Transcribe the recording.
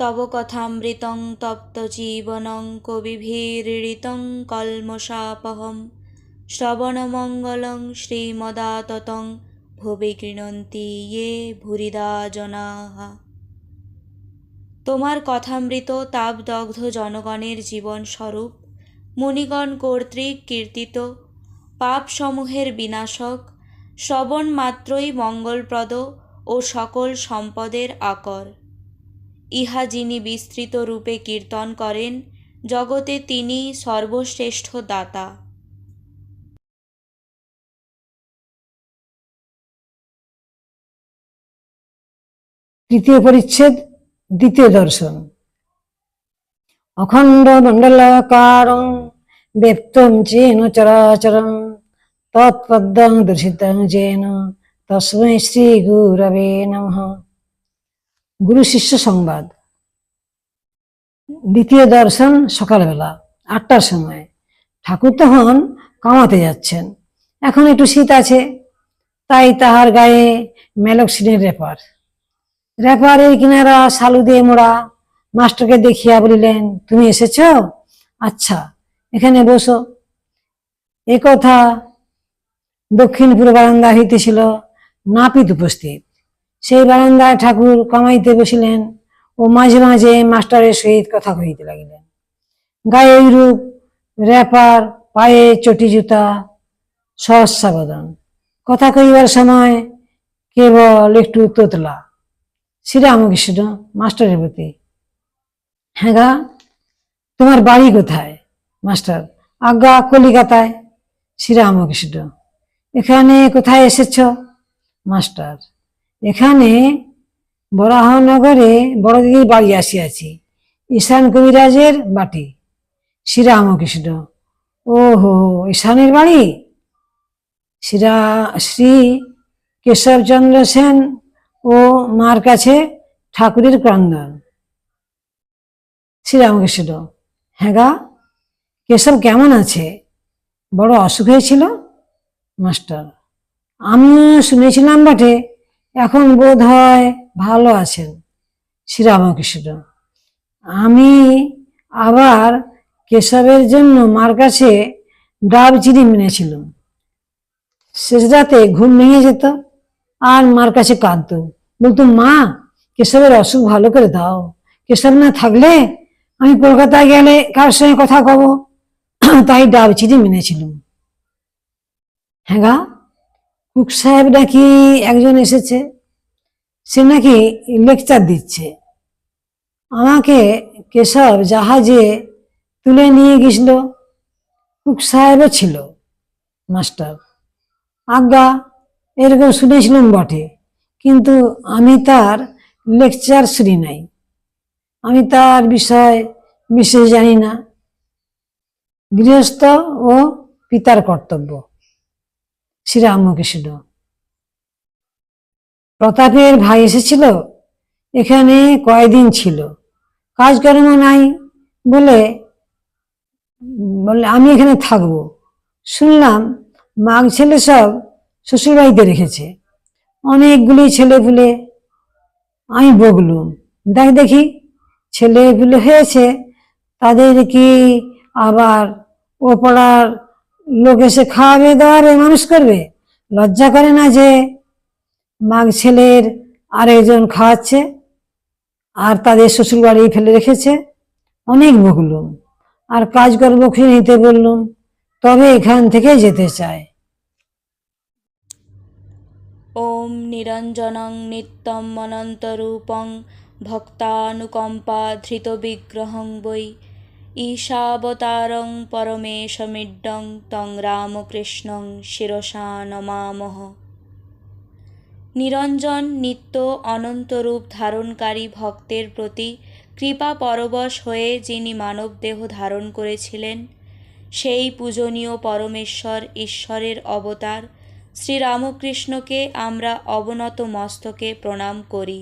তব কথামৃতং তপ্ত জীবনং কবিভিরীড়িতং কল্মষাপহম। শ্রবণমঙ্গলং শ্রীমদাততং, ভুবি গৃণন্তি ইয়ে ভুরিদা জনাঃ তোমার কথামৃত তাপদগ্ধ জনগণের জীবন স্বরূপ মুনিগণ কর্তৃক কীর্তিত, পাপসমূহের বিনাশক শ্রবণ মাত্রই মঙ্গলপ্রদ ও সকল সম্পদের আকর। ইহা যিনি বিস্তৃত রূপে কীর্তন করেন, জগতে তিনি সর্বশ্রেষ্ঠ দাতা। তৃতীয় পরিচ্ছেদ, দ্বিতীয় দর্শন। অখণ্ড মণ্ডলাকারং ব্যক্তম চেন চরাচরম তৎপদ্মং দর্শিতং যেন তস্মৈ শ্রী গুরবে নমঃ। গুরু শিষ্য সংবাদ। দ্বিতীয় দর্শন সকালবেলা, আটটার সময়। ঠাকুর তখন কামাতে যাচ্ছেন। এখন একটু শীত আছে, তাই তাহার গায়ে মেলক্সিনের রেপার। রেপারের কিনারা শালু দিয়ে মোড়া। মাস্টারকে দেখিয়া বলিলেন, তুমি এসেছ? আচ্ছা এখানে বসো। এ কথা দক্ষিণ পূর্ব বারান্দা হইতেছিল নাপিত উপস্থিত। সেই বারান্দায় ঠাকুর কামাইতে বসিলেন ও মাঝে মাঝে মাস্টারের সহিত কথা কহিতে লাগিলেন। গায়ে রূপ র্যাপার, পায়ে চটি জুতা সহজ সাবধান কথা কহিবার সময় কেবল একটু তোতলা। শ্রীরামকৃষ্ণ মাস্টারের প্রতি হ্যাঁ গা, তোমার বাড়ি কোথায়? মাস্টার, আজ্ঞা কলিকাতায়। শ্রীরামকৃষ্ণ, এখানে কোথায় এসেছ? মাস্টার এখানে বরাহনগরে বড়দিদির বাড়ি আসিয়াছি, ঈশান কবিরাজের বাটি, শ্রীরামকৃষ্ণ। ও হো ঈশানের বাড়ি? শ্রীরা, শ্রী কেশবচন্দ্র সেন ও মার কাছে ঠাকুরের ক্রন্দন। শ্রীরামকৃষ্ণ হ্যাঁ গা, কেশব কেমন আছে? বড় অসুখ হয়েছিল? মাস্টার, আমিও শুনেছিলাম বটে এখন বোধ হয় ভালো আছেন শ্রীরামকৃষ্ণ। আমি আবার কেশবের জন্য মার কাছে ডাব চিনি মেনেছিলাম শেষ রাতে ঘুম ভেঙে যেত আর মার কাছে কাঁদতো। বলতো, মা, কেশবের অসুখ ভালো করে দাও। কেশব না থাকলে আমি কলকাতায় গেলে কার সঙ্গে কথা কব? তাই ডাব চিঠি মেনেছিলাম হ্যাঁ গা? কুক সাহেব নাকি একজন এসেছে? সে নাকি লেকচার দিচ্ছে। আমাকে কেশব জাহাজে তুলে নিয়ে গেছিল কুক সাহেবও ছিল, মাস্টার। আজ্ঞা, এরকম শুনেছিলাম বটে, কিন্তু আমি তার লেকচার শুনি নাই। আমি তার বিষয় বিশেষ জানি না। গৃহস্থ ও পিতার কর্তব্য। শ্রীরামকৃষ্ণ। প্রতাপের ভাই এসেছিল, এখানে কয়দিন ছিল? কাজকর্ম নাই বলে বলে আমি এখানে থাকব। শুনলাম মাগ ছেলে সব শ্বশুরবাড়িতে রেখেছে। অনেকগুলি ছেলে পুলে আমি বগলুম দেখ দেখি ছেলে পুলে হয়েছে তাদের কি আবার ও পাড়ার লোকে সে খাওয়াবে, দাওয়াবে, মানুষ করবে। লজ্জা করে না যে মাগ ছেলের আরেকজন খাওয়াচ্ছে আর তাদের শ্বশুর বাড়ি ফেলে রেখেছে। অনেক বকলুম আর কাজ করব খুঁজে নিতে বললুম তবে এখান থেকে যেতে চায়। ওম নিরঞ্জনং নিত্যম অনন্তরূপং ভক্তানুকম্পা ধৃত বিগ্রহং বই ঈশাবতারং পরমেশমিড্ডং তং রামকৃষ্ণং শিরসা নমামহ। নিরঞ্জন নিত্য অনন্তরূপ ধারণকারী ভক্তের প্রতি কৃপা পরবশ হয়ে যিনি মানবদেহ ধারণ করেছিলেন, সেই পূজনীয় পরমেশ্বর ঈশ্বরের অবতার শ্রীরামকৃষ্ণকে আমরা অবনত মস্তকে প্রণাম করি।